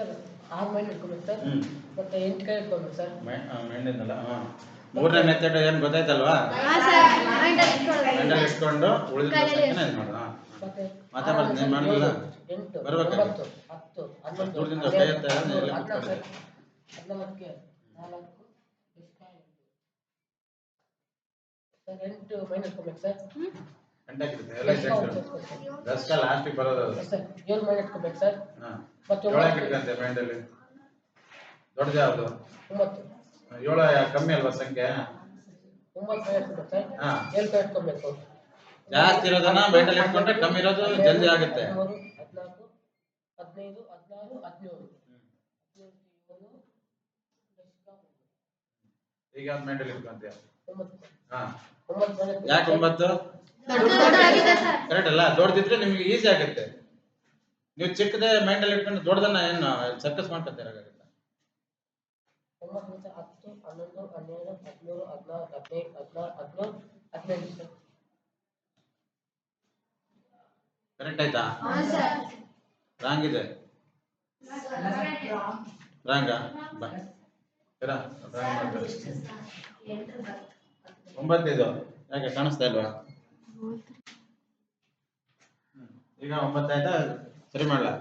Sir ಆರು main ಇಟ್ಕೊಬೇಕು sir ಮತ್ತೆ ಎಂಟು ಕೈ ಇಟ್ಕೊಬೇಕು ಸರ್. ಮೆಂಡಿಂದಲ್ಲ ಹಾಂ ಮೂರನೇ ಮೆಥಡ್ ಏನು ಗೊತ್ತಾಯ್ತಲ್ವಾ? ಹಾ ಸರ್. ಮಂಡಲ್ ಇಟ್ಕೊಳ್ಳೋದು. ಮೆಂಡಲ್ ಇಟ್ಕೊಂಡು ಉಳಿದ ಇದು ಮತ್ತೆ ಬರ್ತೀನಿ, ನೀನ್ ಮಾಡ್ಲಿಲ್ಲ? ಎಂಟು ಬರ್ಬೇಕು. ಒಂಬತ್ತು ಹತ್ತು ಹನ್ನೊಂದು ದೂರದಿಂದ ಹನ್ನೆರಡು, ಕೈ ಎತ್ತಾ ಇರೋದು ಎಲ್ಲ ಹದಿನಾಲ್ಕು ಕೂತ್ಕೊಳ್ಳಿ. ಸರ್ ಹದಿನಾಲ್ಕು ನಾಲ್ಕು ಸರ್ ಎಂಟು ಮೈನ್ ಇಟ್ಕೊಬೇಕು ಸರ್. ಗಂಟಾಕಿರುತ್ತೆ ಎಲ್ಲ ಲಾಸ್ಟಿಗೆ ಬರೋದು ಅದು. ಸರ್ ಏಳು ಮೈಂಡ್ ಇಟ್ಕೊಬೇಕು ಸರ್ ಮತ್ತೆ ಏಳಕ್ಕೆ ಒಂಬತ್ತು. ಇಟ್ಕೊಂತೆ ಮೈಂಡಲ್ಲಿ ದೊಡ್ಡದು ಯಾವುದು? ಒಂಬತ್ತು. ಏಳು ಕಮ್ಮಿ ಅಲ್ವಾ ಸಂಖ್ಯೆ? ಒಂಬತ್ತು ಇಟ್ಕೊಬೇಕು ಸರ್. ಏಳು ಇಟ್ಕೊಬೇಕು. ಜಾಸ್ತಿ ಇರೋದನ್ನ ಮೈಂಡಲ್ಲಿ ಇಟ್ಕೊಂಡ್ರೆ ಕಮ್ಮಿ ಇರೋದು ಜಲ್ದಿ ಆಗುತ್ತೆ. ಹದಿನಾಲ್ಕು ಹದಿನೈದು ಹದಿನಾರು ಹದಿನೇಳು. ಈಗ ಮೈಂಡಲ್ಲಿ ಇಟ್ಕೊಂತೀಯ? ಒಂಬತ್ತು. ಹಾ. ಯಾಕೆ ಒಂಬತ್ತು? ಕರೆಕ್ಟ್ ಅಲ್ಲ ದೊಡ್ಡದಿದ್ರೆ ನಿಮ್ಗೆ ಈಸಿ ಆಗುತ್ತೆ. ನೀವು ಚಿಕ್ಕದೇ ಮೈಂಡಲ್ಲಿ ಇಟ್ಕೊಂಡು ದೊಡ್ಡದನ್ನ ಏನು ಸರ್ಕಸ್ ಮಾಡ್ಕೊತೀರಾಗುತ್ತೆ ಒಂಬತ್ತು ನಿಮಿಷ ಹತ್ತು ಹನ್ನೊಂದು ಹನ್ನೆರಡು ಹದಿಮೂರು ಹದಿನಾರು ಹದಿನೈದು ಹದಿನಾರು ಹದಿನೇಳು ಹದಿನೆಂಟು ಕರೆಕ್ಟ್ ಆಯ್ತಾ? ಹಾ ಸರ್. ರಾಂಗ್ ಇದೆ. ರಾಂಗ ಮಾಡ್ತಾರೆ. ಒಂಬತ್ತಿದು. ಯಾಕೆ ಕಾಣಿಸ್ತಾ ಇಲ್ವಾ? ಈಗ ಒಂಬತ್ತಾಯ್ತಾ ಸರಿ ಮಾಡ್ಲಾ?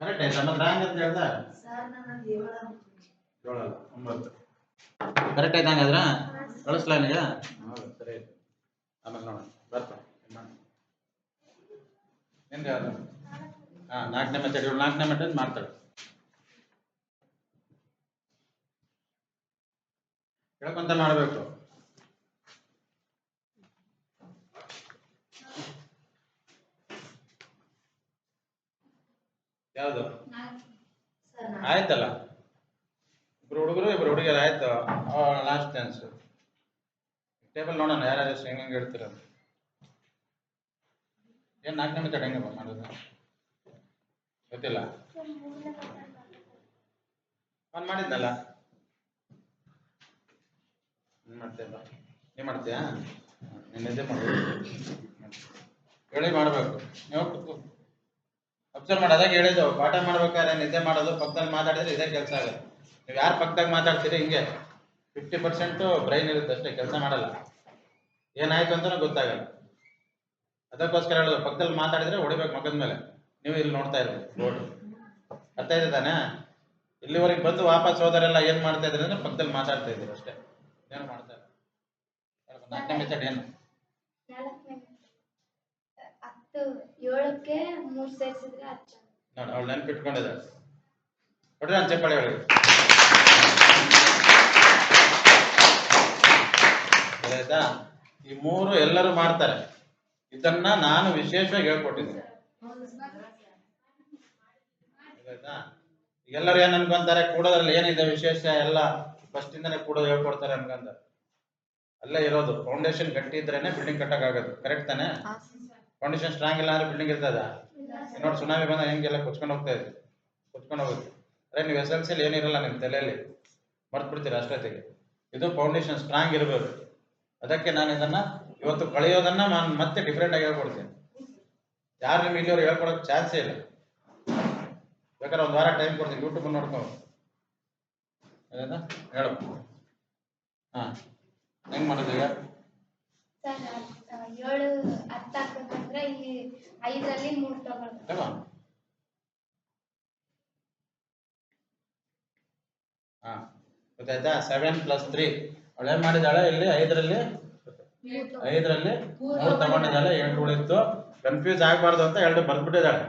ಕರೆಕ್ಟ್ ಆಯ್ತಾ? ಅಂತ ಹೇಳ್ದ? ಒಂಬತ್ತು. ಕರೆಕ್ಟ್ ಆಯ್ತಾ ಹಂಗಾದ್ರ? ಕಳಿಸ್ಲಾ ನಿನಗೆ ಸರಿ ಆಯ್ತು. ಆಮೇಲೆ ನೋಡೋಣ. ಬರ್ತಾ ನಿಂಗೆ ಯಾವ್ದು? ಹಾಂ, ನಾಲ್ಕನೇ ಮೆಥಡ್ ನಾಲ್ಕನೇ ಮೆಥಡ್ ಮಾಡ್ತಾಳೆ. ಹೇಳ್ಕೊಂತ ಮಾಡಬೇಕು. ಯಾವುದು? ಆಯ್ತಲ್ಲ. ಇಬ್ರು ಹುಡುಗರು ಇಬ್ರು ಹುಡುಗಿಯರು ಆಯ್ತು. ಲಾಸ್ಟ್ ಚಾನ್ಸ್ ಟೇಬಲ್ ನೋಡೋಣ ಯಾರು ಹೆಂಗ್ ಹೆಂಗೆ ಇಡ್ತೀರ ಏನು ನಾಲ್ಕನೇ ಮೆಥಡ್ ಹೆಂಗೆ ಮಾಡೋದು? ಗೊತ್ತಿಲ್ಲ. ನಾನು ಮಾಡಿದ್ನಲ್ಲ? ಮತ್ತೆ ನೀ ಮಾಡ್ತೀಯಾ? ನೀನು ನಿದ್ದೆ ಮಾಡು. ಹೇಳಿ ಮಾಡಬೇಕು. ನೀವು ಅಬ್ಸರ್ವ್ ಮಾಡಿ ಅದಾಗ ಹೇಳಿದ್ದು ಪಾಠ ಮಾಡ್ಬೇಕಾದ್ರೆ ನಿದ್ದೆ ಮಾಡೋದು, ಪಕ್ಕದಲ್ಲಿ ಮಾತಾಡಿದ್ರೆ ಇದೇ ಕೆಲಸ ಆಗುತ್ತೆ. ನೀವು ಯಾರು ಪಕ್ಕದಾಗ ಮಾತಾಡ್ತೀರಿ ಹಿಂಗೆ. ಫಿಫ್ಟಿ ಪರ್ಸೆಂಟು ಬ್ರೈನ್ ಇರುತ್ತೆ ಅಷ್ಟೇ, ಕೆಲಸ ಮಾಡಲ್ಲ. ಏನಾಯ್ತು ಅಂತಲೂ ಗೊತ್ತಾಗಲ್ಲ. ಅದಕ್ಕೋಸ್ಕರ ಹೇಳೋದು, ಪಕ್ಕದಲ್ಲಿ ಮಾತಾಡಿದ್ರೆ ಹೊಡಿಬೇಕು ಮಗದ ಮೇಲೆ. ನೀವು ಇಲ್ಲಿ ನೋಡ್ತಾ ಇರೋದು ರೋಡ್. ಅರ್ಥ ಇದೆ ತಾನೇ? ಇಲ್ಲಿವರೆಗೆ ಬಂದು ವಾಪಸ್ ಹೋದರೆಲ್ಲ ಏನ್ ಮಾಡ್ತಾ ಇದ್ರೆ ಅಂದ್ರೆ ಪಕ್ಕದಲ್ಲಿ ಮಾತಾಡ್ತಾ ಇದ್ದೀರಿ ಅಷ್ಟೇ. ಏನು ಮಾಡ್ತಾ ಇಲ್ಲ. ನಾಲ್ಕನೇ ಮೆಥಡ್ ಏನು? ಹತ್ತು ಏಳಕ್ಕೆ ಮೂರು ಸೇರಿಸಿದ್ರೆ ಹತ್ತು ನೋಡಿ ಅವಳು ನೆನ್ಪಿಟ್ಕೊಂಡಿದ್ದಾಳೆ. ನೋಡ್ರಿ ನಾನು ಚಪ್ಪಾಳೆ ಹೇಳಿ. ಆಯ್ತಾ? ಈ ಮೂರು ಎಲ್ಲರೂ ಮಾಡ್ತಾರೆ. ಇದನ್ನ ನಾನು ವಿಶೇಷವಾಗಿ ಹೇಳ್ಕೊಟ್ಟಿದ್ದೀನಿ. ಆಯ್ತಾ? ಎಲ್ಲರೂ ಏನ್ ಅನ್ಕೊಂತಾರೆ? ಕೂಡೋದ್ರಲ್ಲಿ ಏನಿದೆ ವಿಶೇಷ? ಎಲ್ಲ ಫಸ್ಟ್ ಇಂದನೇ ಕೂಡೋದು ಹೇಳ್ಕೊಡ್ತಾರೆ ಅನ್ಕೊಂತಾರೆ. ಅಲ್ಲೇ ಇರೋದು. ಫೌಂಡೇಶನ್ ಗಟ್ಟಿ ಇದ್ರೇನೆ ಬಿಲ್ಡಿಂಗ್ ಕಟ್ಟಕ್ಕಾಗೋದು. ಕರೆಕ್ಟ್ ತಾನೆ? ಫೌಂಡೇಶನ್ ಸ್ಟ್ರಾಂಗ್ ಇಲ್ಲ ಅಂದ್ರೆ ಬಿಲ್ಡಿಂಗ್ ಇರ್ತದ? ನೋಡಿ ಸುನಾಮಿ ಬಂದ ಹೆಂಗೆಲ್ಲ ಕುಚ್ಕೊಂಡು ಹೋಗ್ತಾ ಇದೆ ಕುಚ್ಕೊಂಡು ಹೋಗುತ್ತೆ. ಅದೇ ನೀವು ಎಸ್ ಎಲ್ ಸಿಲಿ ಏನಿರಲ್ಲ ನಿಮ್ಮ ತಲೆಯಲ್ಲಿ. ಮರ್ತು ಬಿಡ್ತೀರ ಅಷ್ಟೊತ್ತಿಗೆ. ಇದು ಫೌಂಡೇಶನ್ ಸ್ಟ್ರಾಂಗ್ ಇರಬೇಕು ಅದಕ್ಕೆ ನಾನು ಇದನ್ನ ಇವತ್ತು ಕಳೆಯೋದನ್ನ ನಾನು ಮತ್ತೆ ಡಿಫ್ರೆಂಟ್ ಆಗಿ ಹೇಳ್ಕೊಡ್ತೀನಿ. ಯಾರು ನಿಮ್ಗೆ ಇಲ್ಲಿಯವ್ರು ಹೇಳ್ಕೊಡೋಕೆ ಚಾನ್ಸೇ ಇಲ್ಲ. ಬೇಕಾದ್ರೆ ಒಂದು ವಾರ ಟೈಮ್ ಕೊಡ್ತೀನಿ. ಯೂಟ್ಯೂಬ್ ನೋಡ್ಕೊಂಡು ಹೇಳು. ಹಾಂ. ಹೆಂಗ್ ಮಾಡೋದು ಈಗ? ಸರ್ ಏಳು ಹತ್ತು ಹಾಕ್ಬೇಕಂದ್ರೆ ಈ ಐದರಲ್ಲಿ ಮೂರು ತಗೊಳ್ಬೇಕು. ಹಾ ಗೊತ್ತಾಯ್ತಾ? ಸೆವೆನ್ ಪ್ಲಸ್ ತ್ರೀ ಅವಳು ಮಾಡಿದಾಳೆ ಇಲ್ಲಿ ಐದರಲ್ಲಿ ಐದರಲ್ಲಿ ಮೂರು ತಗೊಂಡಿದ್ದಾಳೆ ಎಂಟು ಉಳಿತು ಕನ್ಫ್ಯೂಸ್ ಆಗಬಾರ್ದು ಅಂತ ಎರಡು ಬರ್ದ್ಬಿಟ್ಟಿದ್ದಾಳೆ.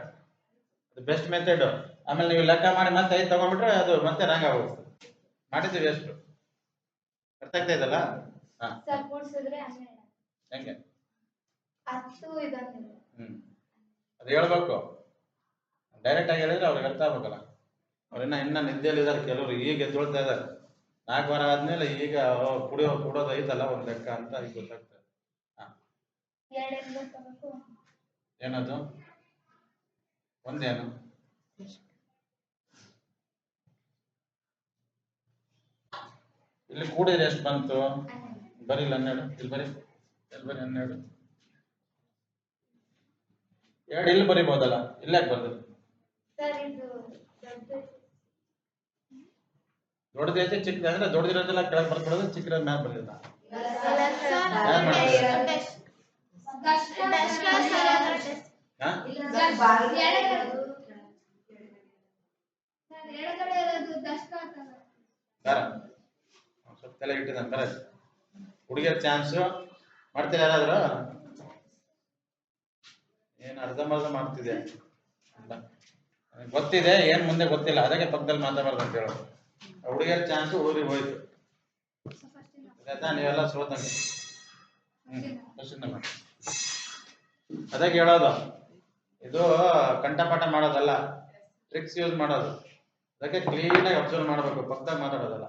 ಅದು ಬೆಸ್ಟ್ ಮೆಥಡ್ ಆಮೇಲೆ ನೀವು ಲೆಕ್ಕ ಮಾಡಿ ಮತ್ತೆ ಐದು ತಗೊಂಡ್ಬಿಟ್ರೆ ಅದು ಮತ್ತೆ ರಾಂಗ್ ಆಗೋಗುತ್ತೆ. ಮಾಡಿದ್ವಿ ಎಷ್ಟು ಅರ್ಥ ಆಗ್ತಾ ಇದಲ್ಲ ಹಾ. ಹೆಂಗೆ? ಹತ್ತು ಹ್ಮ್. ಅದು ಹೇಳ್ಬೇಕು. ಡೈರೆಕ್ಟ್ ಆಗಿ ಹೇಳಿದ್ರೆ ಅವ್ರಿಗೆ ಅರ್ಥ ಆಗ್ಬೇಕಲ್ಲ ಅವ್ರಿನ್ನ ಇನ್ನ ನಿದ್ದೆಯಲ್ಲಿದ್ದಾರೆ. ಕೆಲವರು ಈಗ ಎದ್ದೊಳ್ತಾ ಇದ್ದಾರೆ. ನಾಲ್ಕು ವಾರ ಆದ್ಮೇಲೆ ಈಗ ಕುಡಿಯೋ ಕುಡೋದು ಐತಲ್ಲ ಒಂದ್ ಲೆಕ್ಕ ಅಂತ ಈಗ ಗೊತ್ತಾಗ್ತದೆ. ಏನದು? ಒಂದೇನು? ಇಲ್ಲಿ ಕೂಡಿದ್ರೆ ಎಷ್ಟು ಬಂತು? ಬರೀಲ್ಲ ಬರೀ ಇಲ್ಲಿ ಹನ್ನೆರಡು? ಇಲ್ಲಿ ಬರೀ ಇಲ್ಲಿ ಬರೀ ಹನ್ನೆರಡು ಎರಡು ಇಲ್ಲಿ ಬರಿಬಹುದಲ್ಲ ಇಲ್ಲಾಕೆ ಬಂದದ್ದು ಸರ್ ಇದು ದೊಡ್ಡ ದೊಡ್ಡದೈತೆ ಚಿಕ್ಕದ ಅಂದ್ರೆ ದೊಡ್ಡದಿರೋದೆಲ್ಲ ಕೆಳಗೆ ಬರ್ಕೊಳ್ಳೋದು ಚಿಕ್ಕದ ಮ್ಯಾಲ ಬರ್ದಿಲ್ಲ ಸ್ವಲ್ಪ ತಲೆ ಇಟ್ಟಿದ್ದಾನೆ ಬೇಡ ಹುಡುಗಿಯರ್ ಚಾನ್ಸು ಮಾಡ್ತೀರಾ ಯಾರಾದ್ರು ಏನು ಅರ್ಧಂಬರ್ಧ ಮಾಡ್ತಿದೆ ಗೊತ್ತಿದೆ, ಏನ್ ಮುಂದೆ ಗೊತ್ತಿಲ್ಲ. ಅದಕ್ಕೆ ಪಕ್ಕದಲ್ಲಿ ಮಾತಾಡಬಾರ್ದು ಅಂತ ಹೇಳೋದು. ಹುಡುಗಿಯರ್ ಚಾನ್ಸ್ ಹುಡುಗರಿಗೆ ಹೋಯ್ತು. ಆಯ್ತಾ? ನೀವೆಲ್ಲ ಸೋತ ಹ್ಮ್ ಅದಕ್ಕೆ ಹೇಳೋದು, ಇದು ಕಂಠಪಾಠ ಮಾಡೋದಲ್ಲ. ಟ್ರಿಕ್ಸ್ ಯೂಸ್ ಮಾಡೋದು. ಅದಕ್ಕೆ ಕ್ಲೀನ್ ಆಗಿ ಅಬ್ಸರ್ವ್ ಮಾಡಬೇಕು ಪಕ್ಕದಾಗ ಮಾತಾಡೋದಲ್ಲ.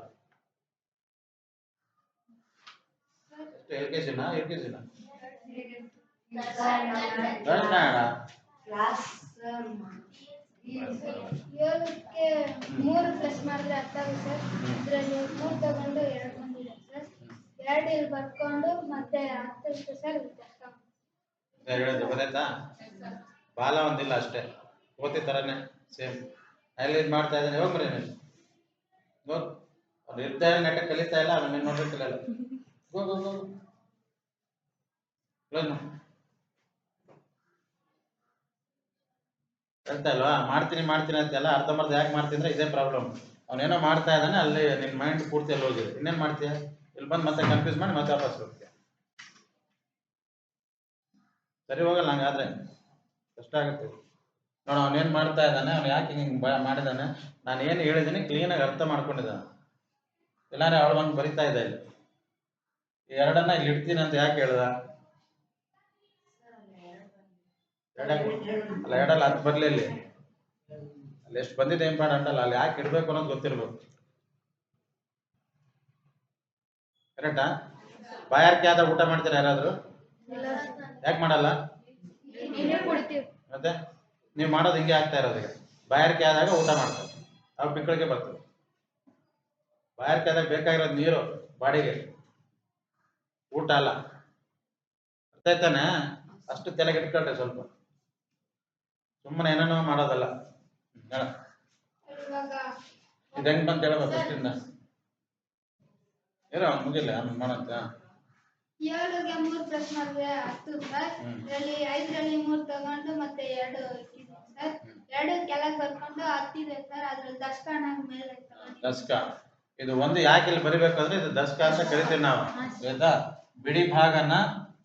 ಎಲ್ ಕೆ ಜಿನ ಎಲ್ ಕೆ ಜಿನ ಏಳಕ್ಕೆ ಮೂರು ಪ್ಲಸ್ ಮಾಡಿದ್ರೆ ಅರ್ಥ ಆಗುತ್ತೆ ಸರ್ ಇದರಲ್ಲಿ ಮೂರು ತಗೊಂಡು ಎರಡು ಬಂದಿದೆ ಸರ್ ಎರಡು ಇಲ್ಲಿ ಬರ್ಕೊಂಡು ಮತ್ತೆ ಸರ್ ಗೊತ್ತಾಯ್ತಾ? ಬಾಲ ಒಂದಿಲ್ಲ ಅಷ್ಟೇ. ಓತಿ ತರನೇ ಸೇಮ್ ಅಲ್ಲಿ ಇದು ಮಾಡ್ತಾ ಇದ್ದಾನೆ? ಹೋಗ್ ಬರೀ ನೀನು. ನೋಡ್ ಅವ್ನು ಇರ್ತಾ ಇಲ್ಲ ನೆಟ್ಟ ಕಲಿತಾ ಇಲ್ಲ ಅವನು ನೀನು ನೋಡ್ರಿ ಕಲಿಯಲ್ಲ ಗೋ ಗೋ ಗೋ ಏನು ಹೇಳ್ತಾ ಮಾಡ್ತೀನಿ ಮಾಡ್ತೀನಿ ಅಂತೆಲ್ಲ ಅರ್ಧಂಬರ್ಧ ಯಾಕೆ ಮಾಡ್ತೀನಿ ಅಂದ್ರೆ ಇದೇ ಪ್ರಾಬ್ಲಮ್ ಅವನೇನೋ ಮಾಡ್ತಾ ಇದ್ದಾನೆ, ಅಲ್ಲಿ ನಿನ್ನ ಮೈಂಡ್ ಪೂರ್ತಿ ಅಲ್ಲಿ ಹೋಗಿದೆ. ಇನ್ನೇನ್ ಮಾಡ್ತೀಯ? ಇಲ್ಲಿ ಬಂದು ಮತ್ತೆ ಕನ್ಫ್ಯೂಸ್ ಮಾಡಿ ಮತ್ತೆ ವಾಪಸ್ ಹೋಗ್ತೀಯ. ಸರಿ, ಹೋಗಲ್ಲ ಹಂಗಾದ್ರೆ. ಕಷ್ಟ ಆಗುತ್ತೆ. ನೋಡ ಅವನೇನು ಮಾಡ್ತಾ ಇದ್ದಾನೆ, ಅವ್ನು ಯಾಕೆ ಹಿಂಗೆ ಮಾಡಿದಾನೆ? ನಾನು ಏನು ಹೇಳಿದ್ದೀನಿ ಕ್ಲೀನಾಗಿ ಅರ್ಥ ಮಾಡ್ಕೊಂಡಿದ್ದಾನೆ. ಇಲ್ಲಾಂದ್ರೆ ಅವಳು ಬಂದು ಬರಿತಾ ಇದ್ದ ಇಲ್ಲಿ. ಎರಡನ್ನ ಇಲ್ಲಿ ಇಡ್ತೀನಿ ಅಂತ ಯಾಕೆ ಹೇಳ್ದ ಎರಡಕ್ಕೆ ಅಲ್ಲ, ಎರಡಲ್ಲ ಹತ್ತು ಬರಲಿ ಅಲ್ಲಿ. ಅಲ್ಲಿ ಎಷ್ಟು ಬಂದಿದೆ ಇಂಪಾರ್ಟೆಂಟ್ ಅಲ್ಲ ಅಲ್ಲಿ ಯಾಕೆ ಇಡಬೇಕು ಅನ್ನೋದು ಗೊತ್ತಿರ್ಬೇಕು. ಕರೆಕ್ಟಾ ಬಾಯಾರಿಕೆ ಆದ ಊಟ ಮಾಡ್ತೀರಾ ಯಾರಾದರೂ? ಯಾಕೆ ಮಾಡಲ್ಲ? ಮತ್ತೆ? ನೀವು ಮಾಡೋದು ಹಿಂಗೆ ಆಗ್ತಾ ಇರೋದು ಈಗ. ಬಾಯಾರಿಕೆ ಆದಾಗ ಊಟ ಮಾಡ್ತಾರೆ. ಅವು ಬಿಕ್ಕಳಿಗೆ ಬರ್ತದೆ ಬಾಯಾರಿಕೆ ಆದಾಗ ಬೇಕಾಗಿರೋದು ನೀರು ಬಾಡಿಗೆ. ಊಟ ಅಲ್ಲ. ಅರ್ಥ ಆಯ್ತಾನೆ? ಅಷ್ಟು ತಲೆಗೆ ಇಟ್ಕೊಳ್ರಿ ಸ್ವಲ್ಪ. ಸುಮ್ಮನೆ ಏನೇನೋ ಮಾಡೋದಲ್ಲ. ಹೇಳ. ಇದು ಹೆಂಗ್ ಬಂತ ಹೇಳಬೇಕು ಫಸ್ಟಿಂದ ಇರೋ ಅವ್ನು ಮುಗಿಲ್ಲ ಆಮೇಲೆ ಮಾಡಂತ ಏಳಿಗೆ ಮೂರು ಪ್ಲಸ್ ಮಾಡಿದ್ರೆ ಹತ್ತು ಸರ್ ಹ್ಮ್. ಇದರಲ್ಲಿ ಐದರಲ್ಲಿ ಮೂರು ತಗೊಂಡು ಮತ್ತೆ ಎರಡು ಇಕ್ಕಿದ್ದೀನಿ ಸರ್ ಎರಡು ಕೆಳಗೆ ಬರ್ಕೊಂಡು ಹತ್ತಿದೆ ಸರ್ ಅದ್ರಲ್ಲಿ ದಷ್ಟ ಅನ್ನೋದು ಮೇಲೆ ತಗೊಂಡು ದಸ್ಕ. ಇದು ಒಂದು ಯಾಕೆ ಇಲ್ಲಿ ಬರಿಬೇಕಂದ್ರೆ ಇದು ದಸ್ಕ ಅಂತ ಕರಿತೀವಿ ನಾವು. ಆಯ್ತಾ ಬಿಡಿ ಭಾಗನ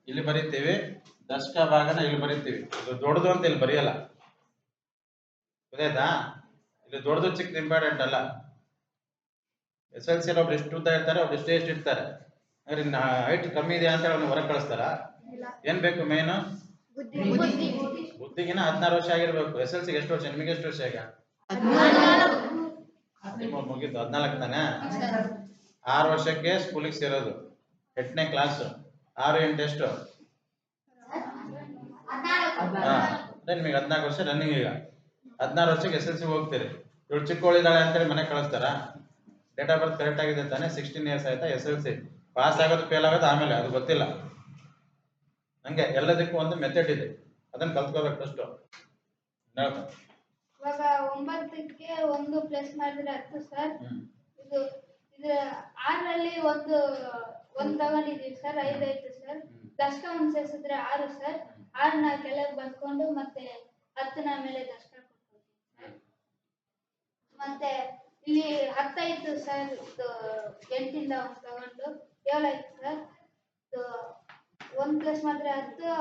ಇಲ್ಲಿ ಬರಿತೀವಿ ದಸ್ಕ ಭಾಗನ ಇಲ್ಲಿ ಬರಿತೀವಿ. ಇದು ದೊಡ್ಡದು ಅಂತ ಇಲ್ಲಿ ಬರೆಯಲ್ಲ. ಗೊತ್ತಾಯ್ತಾ ಇಲ್ಲಿ ದೊಡ್ಡದು ಚಿಕ್ಕ ಇಂಪಾರ್ಟೆಂಟ್ ಅಲ್ಲ ಎಸ್ ಎಲ್ ಸಿ ಒಬ್ರು ಎಷ್ಟು ಉದ್ದ ಇರ್ತಾರೆ ಒಬ್ರು ಇಷ್ಟೇ ಎಷ್ಟು ಇರ್ತಾರೆ ಅಂದ್ರೆ ಹೈಟ್ ಕಮ್ಮಿ ಇದೆ ಅಂತ ಹೇಳಿ ಹೊರಗೆ ಕಳಿಸ್ತಾರ? ಏನ್ ಬೇಕು ಮೇನ್ ಬುದ್ಧಿ ಬುದ್ಧಿ. ಬುದ್ಧಿಗಿನ ಹದಿನಾರು ವರ್ಷ ಆಗಿರ್ಬೇಕು. ಎಸ್ ಎಲ್ ಸಿ ಎಷ್ಟು ವರ್ಷ ನಿಮಗೆ ಎಷ್ಟು ವರ್ಷ ಈಗ? ನಿಮ್ಮ ಮುಗೀತು ಹದಿನಾಲ್ಕು ತಾನೆ? ಆರು ವರ್ಷಕ್ಕೆ ಸ್ಕೂಲಿಗೆ ಸೇರೋದು. ಎಂಟನೇ ಕ್ಲಾಸ್ ಆರು ಎಂಟು ಎಷ್ಟು? ನಿಮಗೆ ಹದಿನಾಲ್ಕು ವರ್ಷ ರನ್ನಿಂಗ್ ಈಗ. ಹದಿನಾರು ವರ್ಷಕ್ಕೆ ಎಸ್ ಎಲ್ ಸಿ ಹೋಗ್ತೀರಿ. ಇವಳು ಚಿಕ್ಕವಳಿದ್ದಾಳೆ ಅಂತೇಳಿ ಮನೆ ಕಳಿಸ್ತಾರ. ಡೇಟ್ ಆಫ್ ಬರ್ತ್ ಕರೆಕ್ಟ್ ಆಗಿದೆ ತಾನೆ? ಸಿಕ್ಸ್ಟೀನ್ ಇಯರ್ಸ್ ಆಯ್ತಾ? S L C. ಪಾಸ್ ಆಗೋದು ಫೇಲ್ ಆಗೋದು ಆಮೇಲೆ ಅದು ಗೊತ್ತಿಲ್ಲ. ಹಂಗೆ ಎಲ್ಲದಕ್ಕೂ ಒಂದು ಮೆಥಡ್ ಇದೆ. ಅದನ್ನ ಕಲ್ತ್ಕೋಬೇಕು ಫಸ್ಟ್ ಇವಾಗ ಒಂಬತ್ತಕ್ಕೆ ಒಂದು ಪ್ಲಸ್ ಮಾಡಿದ್ರೆ ಹತ್ತು ಸರ್ ಇದು ಇದು ಆರರಲ್ಲಿ ಒಂದು ಒಂದು ತಗೊಂಡಿದ್ದೀವಿ ಸರ್ ಐದು ಐತೆ ಸರ್ ದಶಕ ಒಂದು ಸೇರಿಸಿದ್ರೆ ಆರು ಸರ್ ಆರನ್ನ ಕೆಳಗೆ ಬರ್ಕೊಂಡು ಮತ್ತೆ ಹತ್ತನ ಮೇಲೆ ದಷ್ಟ ಕೊಡ್ತೀವಿ ಸರ್. ಮತ್ತೆ ಇಲ್ಲಿ ಹತ್ತಾಯ್ತು ಸರ್ ಇದು ಎಂಟಿಂದ ಒಂದು ತಗೊಂಡು ಏಳಾಯ್ತು ಸರ್. ಇದು ಒಂದು ಪ್ಲಸ್ ಮಾತ್ರ ಹತ್ತು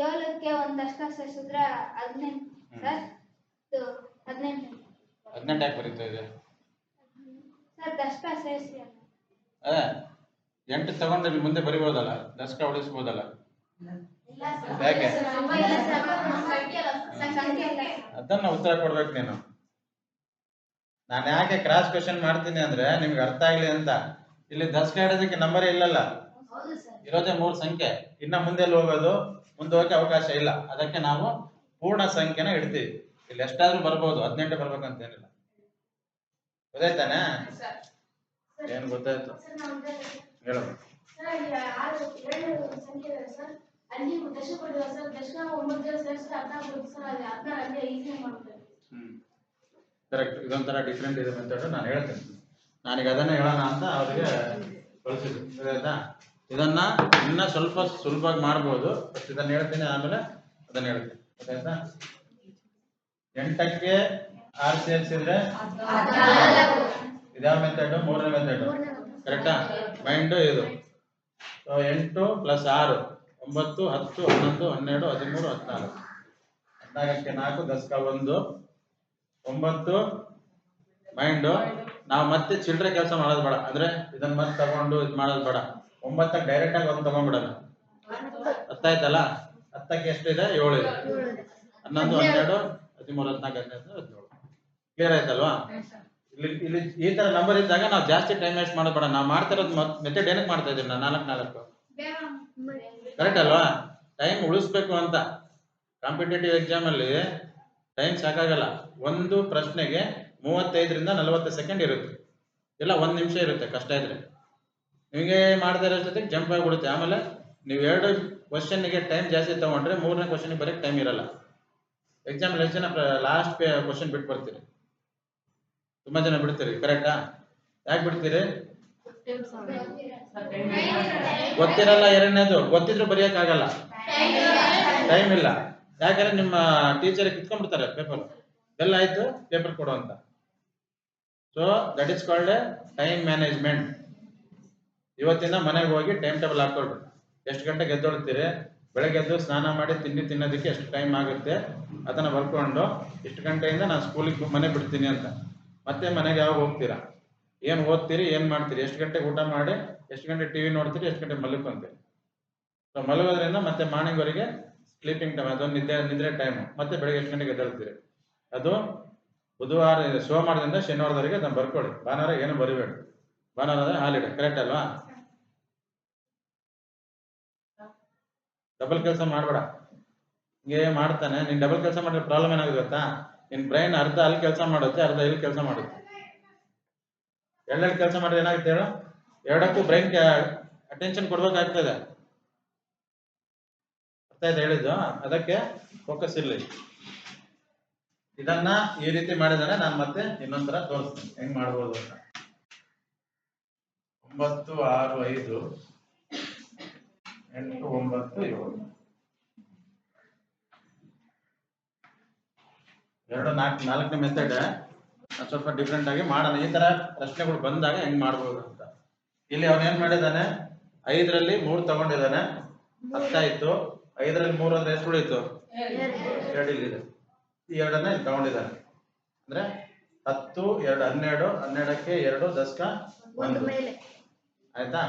ಏಳಕ್ಕೆ ಒಂದಷ್ಟ ದಷ್ಟ ಸೇರಿಸಿದ್ರೆ ಹದಿನೆಂಟು ಸರ್. ಇದು ಹದಿನೆಂಟು. ಹದಿನೆಂಟು ಯಾಕೆ ಬರೀತಾ ಇದೆ ಸರ್ ದಷ್ಟ ಸೇರಿಸಿ ಅದೇ ಎಂಟು ತಗೊಂಡ್ರೆ ಮುಂದೆ ಬರಿಬೋದಲ್ಲ ದಸ್ಕ ಉಳಿಸ್ಬೋದಲ್ಲ? ಯಾಕೆ? ಅದನ್ನ ಉತ್ತರ ಕೊಡ್ಬೇಕು ನೀನು. ನಾನು ಯಾಕೆ ಕ್ರಾಸ್ ಕ್ವೆಶನ್ ಮಾಡ್ತೀನಿ ಅಂದ್ರೆ ನಿಮ್ಗೆ ಅರ್ಥ ಆಗ್ಲಿ ಅಂತ. ಇಲ್ಲಿ ದಸ್ಕ ಇಡೋದಕ್ಕೆ ನಂಬರ್ ಇಲ್ಲಲ್ಲ? ಇರೋದೇ ಮೂರು ಸಂಖ್ಯೆ. ಇನ್ನ ಮುಂದೆ ಹೋಗೋದು? ಮುಂದೆ ಹೋಗಕ್ಕೆ ಅವಕಾಶ ಇಲ್ಲ. ಅದಕ್ಕೆ ನಾವು ಪೂರ್ಣ ಸಂಖ್ಯೆನ ಇಡ್ತೀವಿ. ಇಲ್ಲಿ ಎಷ್ಟಾದ್ರೂ ಬರ್ಬೋದು. ಹದಿನೆಂಟು ಬರ್ಬೇಕಂತ ಏನಿಲ್ಲ ಗೊತ್ತಾಯ್ತಾನೆ ಏನ್ ಗೊತ್ತಾಯ್ತು? ಹೇಳ. ಹ್ಮ್. ಕರೆಕ್ಟ್ ಇದೊಂಥರ ಡಿಫ್ರೆಂಟ್ ಇದೆ ಮೆಥಡ್ ನಾನು ಹೇಳ್ತೇನೆ. ನಾನೀಗ ಅದನ್ನೇ ಹೇಳೋಣ ಅಂತ ಅವರಿಗೆ ಕಳಿಸಿದ್ರು ಆಯ್ತಾ ಇದನ್ನ ಇನ್ನ ಸ್ವಲ್ಪ ಸುಲಭವಾಗಿ ಮಾಡ್ಬೋದು. ಬಟ್ ಇದನ್ನ ಹೇಳ್ತೀನಿ ಆಮೇಲೆ ಅದನ್ನ ಹೇಳ್ತೀನಿ. ಆಯ್ತಾ ಎಂಟಕ್ಕೆ ಆರ್ ಸೇರಿಸಿದ್ರೆ ಇದ್ಯಾವ ಮೆಥಡ್ ಮೂರನೇ ಮೆಥಡ್ ಕರೆಕ್ಟಾ ಮೈಂಡ್ ಇದು. ಎಂಟು ಪ್ಲಸ್ ಆರು, ಒಂಬತ್ತು, ಹತ್ತು, ಹನ್ನೊಂದು, ಹನ್ನೆರಡು, ಹದಿಮೂರು ಹದಿನಾಲ್ಕು ಹದಿನಾಲ್ಕಕ್ಕೆ ನಾಲ್ಕು, ದಶಕ ಒಂದು. ಒಂಬತ್ತು ಮೈಂಡ್ ನಾವು ಮತ್ತೆ ಚಿಲ್ಡ್ರೆ ಕೆಲಸ ಮಾಡೋದು ಬೇಡ. ಅಂದ್ರೆ ಇದನ್ನ ಮತ್ತೆ ತಗೊಂಡು ಇದು ಮಾಡೋದು ಬೇಡ. ಒಂಬತ್ತಕ್ಕೆ ಡೈರೆಕ್ಟ್ ಆಗಿ ಒಂದು ತಗೊಂಡ್ಬಿಡೋಣ ಹತ್ತಾಯ್ತಲ್ಲ? ಹತ್ತಕ್ಕೆ ಎಷ್ಟಿದೆ? ಏಳು ಇದೆ. ಹನ್ನೊಂದು ಹನ್ನೆರಡು. ಹದಿಮೂರು ಹದಿನಾಲ್ಕು ಹದಿನೈದು ಹದಿನೇಳು. ಕ್ಲಿಯರ್ ಆಯ್ತಲ್ವಾ? ಇಲ್ಲಿ ಇಲ್ಲಿ ಈ ತರ ನಂಬರ್ ಇದ್ದಾಗ ನಾವು ಜಾಸ್ತಿ ಟೈಮ್ ವೇಸ್ಟ್ ಮಾಡೋದು ಬೇಡ. ನಾವು ಮಾಡ್ತಿರೋದು ಮೆಥಡ್ ಏನಕ್ಕೆ ಮಾಡ್ತಾ ಇದೀವಿ ನಾ ನಾಲ್ಕು ನಾಲ್ಕು? ಕರೆಕ್ಟ್ ಅಲ್ವಾ? ಟೈಮ್ ಉಳಿಸ್ಬೇಕು ಅಂತ. ಕಾಂಪಿಟೇಟಿವ್ ಎಕ್ಸಾಮ್ ಅಲ್ಲಿ ಟೈಮ್ ಸಾಕಾಗಲ್ಲ ಒಂದು ಪ್ರಶ್ನೆಗೆ ಮೂವತ್ತೈದರಿಂದ ನಲವತ್ತು ಸೆಕೆಂಡ್ ಇರುತ್ತೆ. ಇಲ್ಲ ಒಂದು ನಿಮಿಷ ಇರುತ್ತೆ ಕಷ್ಟ ಇದ್ರೆ. ನಿಮಗೆ ಮಾಡದೇ ಇರೋ ಜೊತೆಗೆ ಜಂಪ್ ಆಗಿಬಿಡುತ್ತೆ ಆಮೇಲೆ ನೀವು ಎರಡು ಕ್ವಶನ್ಗೆ ಟೈಮ್ ಜಾಸ್ತಿ ತಗೊಂಡ್ರೆ ಮೂರನೇ ಕ್ವಶನ್ಗೆ ಬರೋಕ್ಕೆ ಟೈಮ್ ಇರಲ್ಲ. ಎಕ್ಸಾಮ್ ಎಷ್ಟು ಜನ ಲಾಸ್ಟ್ ಕ್ವಶನ್ ಬಿಟ್ಟು ಬರ್ತೀರಿ. ತುಂಬಾ ಜನ ಬಿಡ್ತೀರಿ ಕರೆಕ್ಟಾ ಯಾಕೆ ಬಿಡ್ತೀರಿ? ಗೊತ್ತಿರಲ್ಲ ಎರಡನೇದು. ಗೊತ್ತಿದ್ರು ಬರೆಯಕ್ಕಾಗಲ್ಲ. ಟೈಮ್ ಇಲ್ಲ. ಯಾಕಂದ್ರೆ ನಿಮ್ಮ ಟೀಚರ್ ಕಿತ್ಕೊಂಡ್ಬಿಡ್ತಾರೆ ಪೇಪರ್ ಬೆಲ್ ಆಯ್ತು ಪೇಪರ್ ಕೊಡು ಅಂತ. So that is called time management ಇವತ್ತಿಂದ ಮನೆಗೆ ಹೋಗಿ ಟೈಮ್ ಟೇಬಲ್ ಹಾಕೊಳ್ರಿ ಎಷ್ಟು ಗಂಟೆ ಎದ್ದೊಳ್ತೀರಿ? ಬೆಳಗ್ಗೆ ಎದ್ದು ಸ್ನಾನ ಮಾಡಿ ತಿಂಡಿ ತಿನ್ನೋದಕ್ಕೆ ಎಷ್ಟು ಟೈಮ್ ಆಗುತ್ತೆ? ಅದನ್ನ ಬರ್ಕೊಂಡು ಇಷ್ಟು ಗಂಟೆಯಿಂದ ನಾನು ಸ್ಕೂಲಿಗೆ ಮನೆ ಬಿಡ್ತೀನಿ ಅಂತ. ಮತ್ತೆ ಮನೆಗೆ ಯಾವಾಗ ಹೋಗ್ತೀರಾ? ಏನು ಓದ್ತೀರಿ, ಏನು ಮಾಡ್ತೀರಿ? ಎಷ್ಟು ಗಂಟೆಗೆ ಊಟ ಮಾಡಿ, ಎಷ್ಟು ಗಂಟೆ ಟಿವಿ ನೋಡ್ತೀರಿ, ಎಷ್ಟು ಗಂಟೆ ಮಲ್ಕೊಂತೀರಿ? ಸೊ ಮಲಗೋದ್ರಿಂದ ಮತ್ತೆ ಮಾರ್ನಿಂಗ್ ವರೆಗೆ ಸ್ಲೀಪಿಂಗ್ ಟೈಮ್ ಅದೊಂದು ನಿದ್ದೆ, ನಿದ್ರೆ ಟೈಮ್ ಮತ್ತೆ ಬೆಳಗ್ಗೆ ಎಷ್ಟು ಗಂಟೆಗೆ ಎದ್ದೇಳ್ತೀರಿ? ಅದು ಬುಧವಾರ ಸೋಮವಾರದಿಂದ ಶನಿವಾರದವರೆಗೆ ಅದನ್ನ ಬರ್ಕೊಳ್ಳಿ. ಭಾನುವಾರ ಏನು ಬರಿಬೇಡಿ. ಭಾನುವಾರ ಅಂದ್ರೆ ಹಾಲಿಡೆ ಕರೆಕ್ಟ್ ಅಲ್ವಾ? ಡಬಲ್ ಕೆಲಸ ಮಾಡಬೇಡ. ಹಿಂಗೆ ಮಾಡ್ತಾನೆ. ನೀನ್ ಡಬಲ್ ಕೆಲಸ ಮಾಡಿದ್ರೆ ಪ್ರಾಬ್ಲಮ್ ಏನಾಗುತ್ತೆ ಗೊತ್ತಾ? ನಿನ್ ಬ್ರೈನ್ ಅರ್ಧ ಅಲ್ಲಿ ಕೆಲಸ ಮಾಡುತ್ತೆ, ಅರ್ಧ ಇಲ್ಲಿ ಕೆಲಸ ಮಾಡುತ್ತೆ. ಎರಡೆರಡು ಕೆಲಸ ಮಾಡಿದ್ರೆ ಏನಾಗುತ್ತೆ ಹೇಳು? ಎರಡಕ್ಕೂ ಬ್ರೈನ್ ಅಟೆನ್ಷನ್ ಕೊಡ್ಬೇಕಾಗ್ತದೆ. ಅರ್ಥ ಹೇಳಿದ್ದು, ಅದಕ್ಕೆ ಫೋಕಸ್ ಇರಲಿ. ಇದನ್ನ ಈ ರೀತಿ ಮಾಡಿದರೆ ನಾನು ಮತ್ತೆ ಇನ್ನೊಂದರ ತೋರಿಸ್ತೀನಿ. ಹೆಂಗ್ ಮಾಡ್ಬೋದು ಅಂತ. ಒಂಬತ್ತು, ಆರು, ಐದು, ಎಂಟು, ಒಂಬತ್ತು, ಏಳು. ಎರಡು, ನಾಲ್ಕು, ನಾಲ್ಕನೇ ಮೆಥಡ್ ಸ್ವಲ್ಪ ಡಿಫ್ರೆಂಟ್ ಆಗಿ ಮಾಡೋಣ. ಈ ತರ ಪ್ರಶ್ನೆಗಳು ಬಂದಾಗ ಹೆಂಗ್ ಮಾಡ್ಬೋದು ಅಂತ. ಇಲ್ಲಿ ಅವನೇನ್ ಮಾಡಿದಾನೆ ಐದರಲ್ಲಿ ಮೂರು ತಗೊಂಡಿದ್ದಾನೆ. ಹತ್ತಾಯ್ತು. ಐದರಲ್ಲಿ ಮೂರು ಅಂದ್ರೆ ಎಷ್ಟು ಉಳಿತು? ಎರಡು. ಇಲ್ಲಿದೆ. ಈ ಎರಡನ್ನ ಇಲ್ಲಿ ತಗೊಂಡಿದ್ದಾನೆ ಅಂದ್ರೆ ಹತ್ತು ಎರಡು ಹನ್ನೆರಡು ಹನ್ನೆರಡಕ್ಕೆ ಎರಡು ದಶಕ ಒಂದು ಆಯ್ತಾ?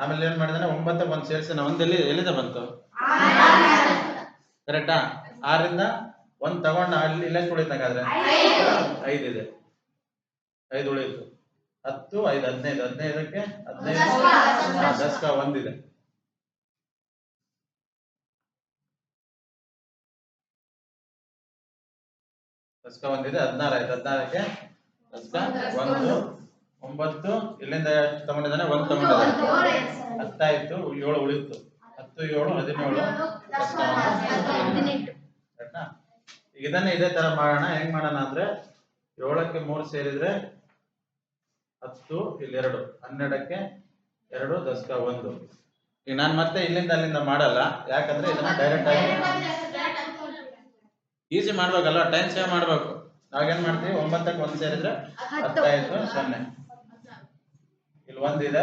ಆಮೇಲೆ ಏನ್ ಮಾಡಿದಾನೆ? ಒಂಬತ್ತ ಒಂದು ಸೇರಿಸಿನ ಒಂದ್ ಎಲ್ಲಿ ಎಲ್ಲಿದೆ ಬಂತು? ಕರೆಕ್ಟಾ? ಆರಿಂದ ಒಂದ್ ತಗೊಂಡ ಅಲ್ಲಿ ಇಲ್ಲ ಎಷ್ಟು ಉಳಿತು ಹಾಗಾದ್ರೆ? ಐದಿದೆ ಐದು ಉಳಿಯಿತು ಹತ್ತು ಐದು ಹದಿನೈದು. ಹದಿನೈದಕ್ಕೆ ಹದಿನೈದು. ದಶಕ ಒಂದಿದೆ. ದಶಕ ಒಂದಿದೆ ಹದಿನಾರು ಆಯ್ತು ಹದಿನಾರಕ್ಕೆ. ದಶಕ ಒಂದು ಒಂಬತ್ತು ಇಲ್ಲಿಂದ ಎಷ್ಟು ತಗೊಂಡಿದ್ದಾನೆ ಒಂದು ತಗೊಂಡಿದ್ದಾನೆ. ಹತ್ತಾಯ್ತು ಏಳು ಉಳಿತು. ಹತ್ತು ಏಳು ಹದಿನೇಳು? ಈಗ ಇದನ್ನ ಇದೇ ತರ ಮಾಡೋಣ. ಹೆಂಗ್ ಮಾಡೋಣ ಅಂದ್ರೆ ಏಳಕ್ಕೆ ಮೂರು ಸೇರಿದ್ರೆ ಹತ್ತು ಇಲ್ಲಿ ಎರಡು ಹನ್ನೆರಡಕ್ಕೆ ಎರಡು ದಶಕ ಒಂದು. ಈಗ ನಾನು ಮತ್ತೆ ಇಲ್ಲಿಂದ ಅಲ್ಲಿಂದ ಮಾಡಲ್ಲ. ಯಾಕಂದ್ರೆ ಇದನ್ನ ಡೈರೆಕ್ಟ್ ಆಗಿ ಈಸಿ ಮಾಡ್ಬೇಕಲ್ಲ ಟೈಮ್ ಸೇವ್ ಮಾಡ್ಬೇಕು. ನಾವೇನ್ ಮಾಡ್ತೀವಿ ಒಂಬತ್ತಕ್ಕೆ ಒಂದ್ ಸೇರಿದ್ರೆ ಹತ್ತಾಯ್ತು ಸೊನ್ನೆ. ಇಲ್ಲಿ ಒಂದಿದೆ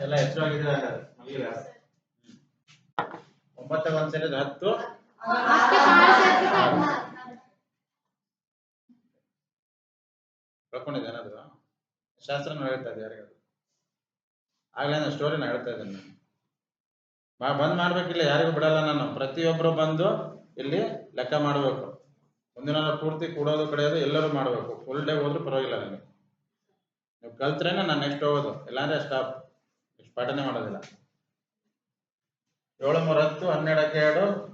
ಎಲ್ಲ ಹೆಚ್ಚು ಹ್ಮ್. ಒಂಬತ್ತಕ್ಕೆ ಒಂದ್ ಸೇರಿದ್ರೆ ಹತ್ತು. ಕಳ್ಕೊಂಡಿದ್ದೆ ಏನಾದ್ರು? ಶಾಸ್ತ್ರನ ಹೇಳ್ತಾ ಇದೆ ಯಾರಿಗಾದ್ರು? ಆಗ್ಲೇ ಸ್ಟೋರಿನ ಹೇಳ್ತಾ ಇದ್ದೇನೆ ನಾನು ಬಂದ್ ಮಾಡ್ಬೇಕಿಲ್ಲ ಯಾರಿಗೂ ಬಿಡಲ್ಲ ನಾನು. ಪ್ರತಿಯೊಬ್ರು ಬಂದು ಇಲ್ಲಿ ಲೆಕ್ಕ ಮಾಡಬೇಕು. ಒಂದಿನ ಪೂರ್ತಿ ಕೂಡೋದು, ಕಡೆಯೋದು ಎಲ್ಲರೂ ಮಾಡಬೇಕು. ಫುಲ್ ಡೇ ಹೋದ್ರೂ ಪರವಾಗಿಲ್ಲ ನನಗೆ ನೀವು ಕಲ್ತ್ರೇನೆ ನಾನು ನೆಕ್ಸ್ಟ್ ಹೋಗೋದು. ಇಲ್ಲಾಂದ್ರೆ ಸ್ಟಾಪ್ ಇಷ್ಟು ಪಾಠನೆ ಮಾಡೋದಿಲ್ಲ. ಏಳು ಮೂರು ಹತ್ತು ಹನ್ನೆರಡಕ್ಕೆ ಎರಡು.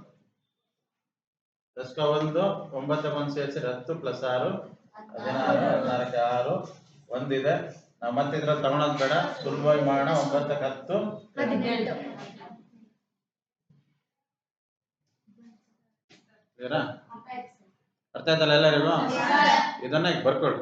ದಶಕ ಒಂದು, ಒಂಬತ್ತಕ್ಕೆ ಒಂದು ಸೇರಿಸಿ, ಹತ್ತು ಪ್ಲಸ್ ಆರು. ಹದಿನಾರು, ಹದಿನಾರಕ್ಕೆ ಆರು. ಒಂದಿದೆ. ನಾವು ಮತ್ತಿದ್ರ ತಗೊಳದ್ ಬೇಡ. ಸುಲಭವಾಗಿ ಮಾಡೋಣ. ಒಂಬತ್ತಕ್ಕೆ ಹತ್ತು. ಅರ್ಥ ಆಯ್ತಲ್ಲ ಎಲ್ಲರಿಗೂ? ಇದನ್ನ ಈಗ ಬರ್ಕೊಳ್ಳಿ.